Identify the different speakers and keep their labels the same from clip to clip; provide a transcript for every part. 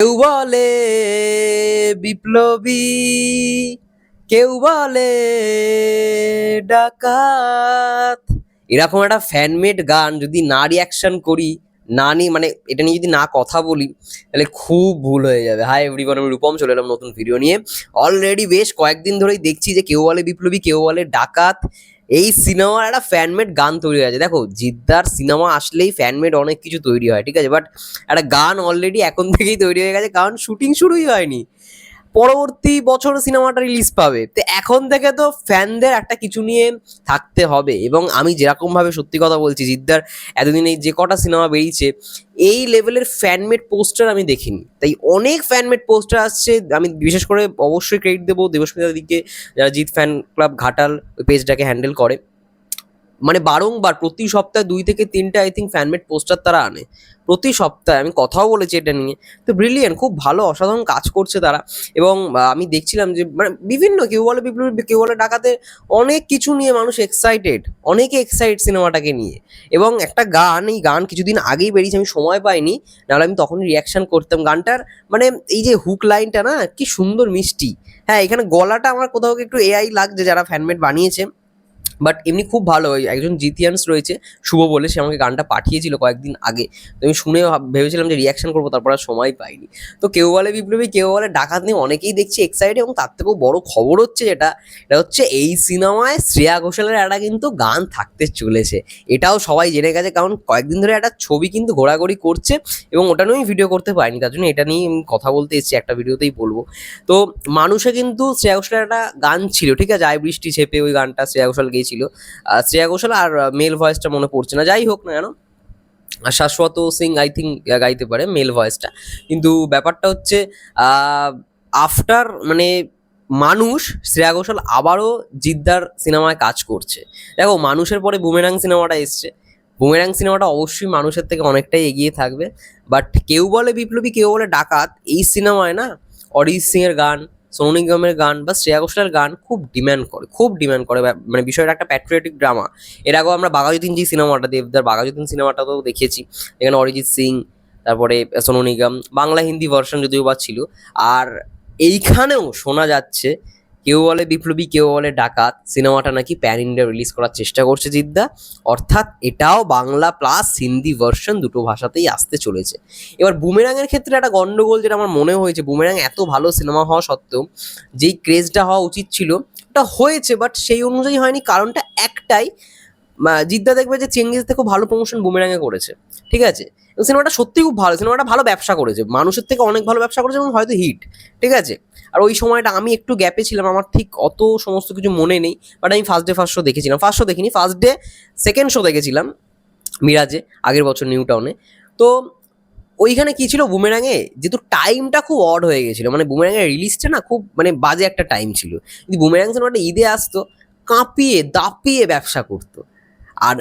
Speaker 1: কেউ বলে বিপ্লবী, কেউ বলে ডাকাত। এরকম একটা ফ্যানমেড গান যদি না রিয়াকশন করি, না নিয়ে মানে এটা নিয়ে যদি না কথা বলি, তাহলে খুব ভুল হয়ে যাবে। হাই এভরিওয়ান আমি রূপম, চলে এলাম নতুন ভিডিও নিয়ে। অলরেডি বেশ কয়েকদিন ধরেই দেখছি যে কেউ বলে বিপ্লবী, কেউ বলে ডাকাত। এই সিনেমার একটা ফ্যানমেড গান তৈরি হয়েছে। দেখো, জিদ্দার সিনেমা আসলেই ফ্যানমেড অনেক কিছু তৈরি হয়, ঠিক আছে? বাট একটা গান অলরেডি এখন থেকেই তৈরি হয়ে গেছে, কারণ শুটিং শুরুই হয়নি। পরবর্তী বছর সিনেমাটা রিলিজ পাবে। তো এখন থেকে তো ফ্যানদের একটা কিছু নিয়ে থাকতে হবে এবং আমি যেরকম ভাবে সত্যি কথা বলছি, জিদ্দার এতদিন এই যে কটা সিনেমা বেরিয়েছে, এই লেভেলের ফ্যানমেড পোস্টার আমি দেখিনি। তাই অনেক ফ্যানমেড পোস্টার আসছে, আমি বিশেষ করে অবশ্যই ক্রেডিট দেবো দেবস্মিতা দিকে যারা জিৎ ফ্যান ক্লাব ঘাটাল ওই পেজটাকে হ্যান্ডেল করে। মানে বারংবার প্রতি সপ্তাহে দুই থেকে তিনটে আই থিঙ্ক ফ্যানমেড পোস্টার তারা আনে। প্রতি সপ্তাহে, আমি কথাও বলেছি এটা নিয়ে। তো ব্রিলিয়ান খুব ভালো, অসাধারণ কাজ করছে তারা। এবং আমি দেখছিলাম যে মানে বিভিন্ন, কেউ বলে বিপ্লবী, কেউ বলে ডাকাতে অনেক কিছু নিয়ে মানুষ এক্সাইটেড অনেকে এক্সাইট সিনেমাটাকে নিয়ে। এবং একটা গান, এই গান কিছুদিন আগেই বেরিয়েছে, আমি সময় পাইনি, নাহলে আমি তখনই রিয়াকশন করতাম। গানটার মানে এই যে হুক লাইনটা না, কি সুন্দর মিষ্টি। হ্যাঁ এখানে গলাটা আমার কোথাও একটু এআই লাগছে, যারা ফ্যানমেড বানিয়েছে। বাট এমনি খুব ভালো একজন জিতিয়ান্স রয়েছে, শুভ বলে সে আমাকে গানটা পাঠিয়েছিল কয়েকদিন আগে। তো আমি শুনে ভাব- ভেবেছিলাম যে রিয়াকশন করব, তারপর আর সময় পাইনি। তো কেউ বলে বিপ্লবী, কেউ বলে ডাকাত নিয়ে অনেকেই দেখছি এক্সাইটেড এবং তার থেকেও বড় খবর হচ্ছে যেটা, এটা হচ্ছে এই সিনেমায় শ্রেয়া ঘোষালের একটা কিন্তু গান থাকতে চলেছে। এটাও সবাই জেনে গেছে, কারণ কয়েকদিন ধরে একটা ছবি কিন্তু ঘোরাঘুরি করছে এবং ওটা নিয়েই ভিডিও করতে পারিনি, তার জন্য এটা নিয়ে আমি কথা বলতে এসেছি, একটা ভিডিওতেই বলব। তো মানুষে কিন্তু শ্রেয়া ঘোষালের একটা গান ছিল, ঠিক আছে? আয় বৃষ্টি ছেপে ওই গানটা শ্রেয়া ঘোষাল গেয়েছিল আহ, শ্রেয়া ঘোষাল আর মেল ভয়েসটা মনে পড়ছে না। যাই হোক না কেন শাশ্বত সিং আই থিঙ্ক গাইতে পারে মেল ভয়েসটা কিন্তু ব্যাপারটা হচ্ছে আফটার মানে মানুষ শ্রেয়া ঘোষাল আবারও জিদ্দার সিনেমায় কাজ করছে। দেখো মানুষের পরে বুমেরাং সিনেমাটা এসছে। বুমেরাং সিনেমাটা অবশ্যই মানুষের থেকে অনেকটাই এগিয়ে থাকবে। বাট কেউ বলে বিপ্লবী কেউ বলে ডাকাত এই সিনেমায় না অরিজিৎ সিং এর গান সোনু নিগমের গান বা শ্রেয়া ঘোষালের গান খুব ডিম্যান্ড করে, খুব ডিম্যান্ড করে। মানে বিষয়টা একটা প্যাট্রিয়টিক ড্রামা এর আগেও আমরা বাঘাযতীন যে সিনেমাটা দেবদার বাঘাযতীন সিনেমাটাতেও দেখেছি। এখানে অরিজিৎ সিং, তারপরে সোনু নিগম, বাংলা হিন্দি ভার্সন যদিও বা ছিল। আর এইখানেও শোনা যাচ্ছে কেউ বলে বিপ্লবী, কেউ বলে ডাকাত। সিনেমাটা নাকি প্যান ইন্ডিয়া রিলিজ করার চেষ্টা করছে জিদ্দা। অর্থাৎ এটাও বাংলা প্লাস হিন্দি ভার্সন দুটো ভাষাতেই আসতে চলেছে। এবার বুমেরাঙের ক্ষেত্রে একটা গন্ডগোল যেটা আমার মনে হয়েছে, বুমেরাং এত ভালো সিনেমা হওয়া সত্ত্বেও যেই ক্রেজটা হওয়া উচিত ছিল, ওটা হয়েছে বাট সেই অনুযায়ী হয়নি। কারণটা একটাই জিদ্দা দেখবে যে চেঙ্গিস থেকে ভালো প্রমোশন বুমেরাঙে করেছে। ঠিক আছে? সিনেমাটা সত্যি খুব ভালো। সিনেমাটা ভালো ব্যবসা করেছে। মানুষের থেকে অনেক ভালো ব্যবসা করেছে এবং হয়তো হিট ঠিক আছে? আর ওই সময়টা আমি একটু গ্যাপে ছিলাম। আমার ঠিক অত সমস্ত কিছু মনে নেই। বাট আমি ফার্স্ট ডে ফার্স্ট শো দেখেছিলাম। ফার্স্ট শো দেখিনি। ফার্স্ট ডে সেকেন্ড শো দেখেছিলাম মিরাজে, আগের বছর নিউ টাউনে তো ওইখানে কী ছিল? বুমেরাঙে যেহেতু টাইমটা খুব অড হয়ে গেছিল। মানে বুমেরাঙের রিলিজটা না খুব মানে বাজে একটা টাইম ছিল। যদি বুমেরাং সিনেমাটা ঈদে আসতো, কাঁপিয়ে, দাপিয়ে ব্যবসা করতো। আর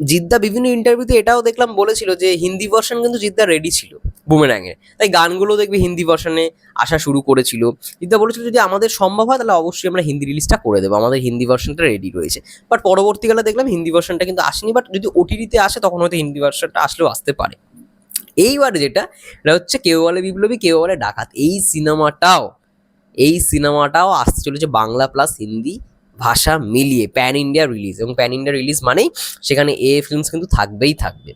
Speaker 1: জিদ্দা বিভিন্ন ইন্টারভিউতে এটাও দেখলাম বলেছিল যে হিন্দি ভার্সন কিন্তু জিদ্দা রেডি ছিল বুমেরাঙের তাই গানগুলো দেখবি হিন্দি ভার্সনে আসা শুরু করেছিল। জিদ্দা বলেছিল যদি আমাদের সম্ভব হয় তাহলে অবশ্যই আমরা হিন্দি রিলিজটা করে দেবো, আমাদের হিন্দি ভার্সনটা রেডি রয়েছে। বাট পরবর্তীকালে দেখলাম হিন্দি ভার্সনটা কিন্তু আসেনি বাট যদি ওটিটিতে আসে তখন হয়তো হিন্দি ভার্সনটা আসলেও আসতে পারে। এইবার যেটা, এটা হচ্ছে কেউ বলে বিপ্লবী, কেউ বলে ডাকাত। এই সিনেমাটাও এই সিনেমাটাও আসতে চলেছে বাংলা প্লাস হিন্দি ভাষা মিলিয়ে প্যান ইন্ডিয়া রিলিজ এবং প্যান ইন্ডিয়া রিলিজ মানেই সেখানে এ ফিল্মস কিন্তু থাকবেই থাকবে।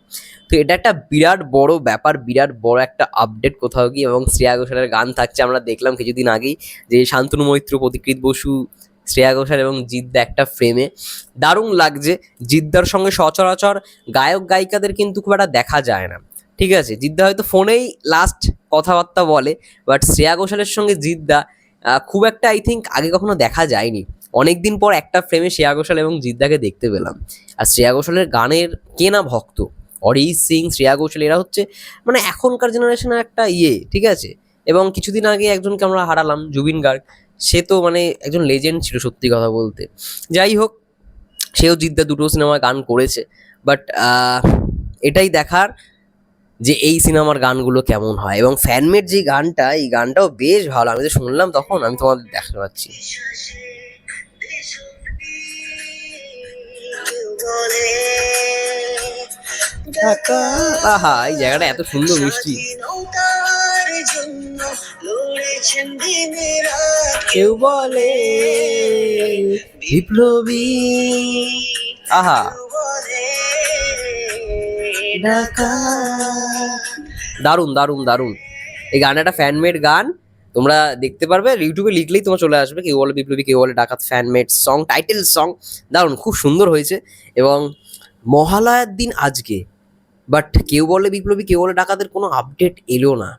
Speaker 1: তো এটা একটা বিরাট বড় ব্যাপার, বিরাট বড় একটা আপডেট কোথাও গিয়ে, এবং শ্রেয়া ঘোষালের গান থাকছে, আমরা দেখলাম কিছুদিন আগেই যে শান্তনু মৈত্র, প্রতিকৃত বসু, শ্রেয়া ঘোষাল এবং জিদ্দা একটা ফ্রেমে দারুণ লাগছে জিদ্দার সঙ্গে সচরাচর গায়ক গায়িকাদের কিন্তু খুব একটা দেখা যায় না। ঠিক আছে জিদ্দা হয়তো ফোনেই লাস্ট কথাবার্তা বলে বাট শ্রেয়া ঘোষালের সঙ্গে জিদ্দা খুব একটা আই থিঙ্ক আগে কখনো দেখা যায়নি। অনেক দিন পর একটা ফ্রেমে শ্রেয়া ঘোষাল এবং জিদ্দাকে দেখতে পেলাম। আর শ্রেয়া ঘোষালের গানের কে না ভক্ত? অরিজিৎ সিং, শ্রেয়া ঘোষাল, এরা হচ্ছে মানে এখনকার জেনারেশনের একটা ইয়ে ঠিক আছে? এবং কিছুদিন আগে একজনকে আমরা হারালাম, জুবিন গার্গ। সে তো মানে একজন লেজেন্ড ছিল সত্যি কথা বলতে। যাই হোক, সেও জিদ্দা দুটো সিনেমা গান করেছে। বাট এটাই দেখার যে এই সিনেমার গানগুলো কেমন হয়। এবং ফ্যানমেড যে গানটা, এই গানটাও বেশ ভালো। আমি তো শুনলাম তখন, আমি তোমাদের দেখাতে পাচ্ছি। আহা এই জায়গাটা এত সুন্দর মিষ্টি। কেউ বলে বিপ্লবী। আহা। দারুণ দারুণ দারুণ। এই গানটা একটা ফ্যানমেড গান। তোমরা দেখতে পারবে ইউটিউবে লিখলেই তোমার চলে আসবে। কেউ বলে বিপ্লবী কেউ বলে ডাকাত ফ্যানমেড সং টাইটেল সং দারুণ খুব সুন্দর হয়েছে। এবং মহালয়ার দিন আজকে বাট কেউ বলে বিপ্লবী, কেউ বলে ডাকাতের কোনো আপডেট এলো না।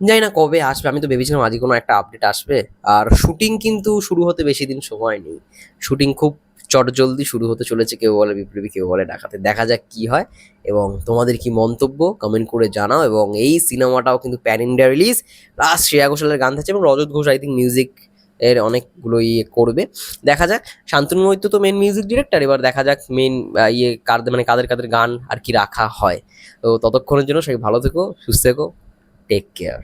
Speaker 1: জানি না কবে আসবে, আমি তো ভেবেছিলাম আজকে কোনো একটা আপডেট আসবে। আর শুটিং কিন্তু শুরু হতে বেশি দিন সময় নেই। শুটিং খুব চটজলদি শুরু হতে চলেছে, কেউ বলে বিপ্লবী, কেউ বলে ডাকাতে দেখা যাক কি হয়। এবং তোমাদের কি মন্তব্য কমেন্ট করে জানাও। এবং এই সিনেমাটাও কিন্তু pan India release plus Shreya ঘোষালের গান থাকছে এবং Rajat Ghosh I think music এর অনেকগুলো ইয়ে করবে। দেখা যাক, শান্তনু মৈত্র তো মেন মিউজিক ডিরেক্টর এবার দেখা যাক মেন ইয়ে কাদের মানে কাদের কাদের গান আর কি রাখা হয়। তো ততক্ষণের জন্য সবাই ভালো থেকো, সুস্থ থেকো টেক কেয়ার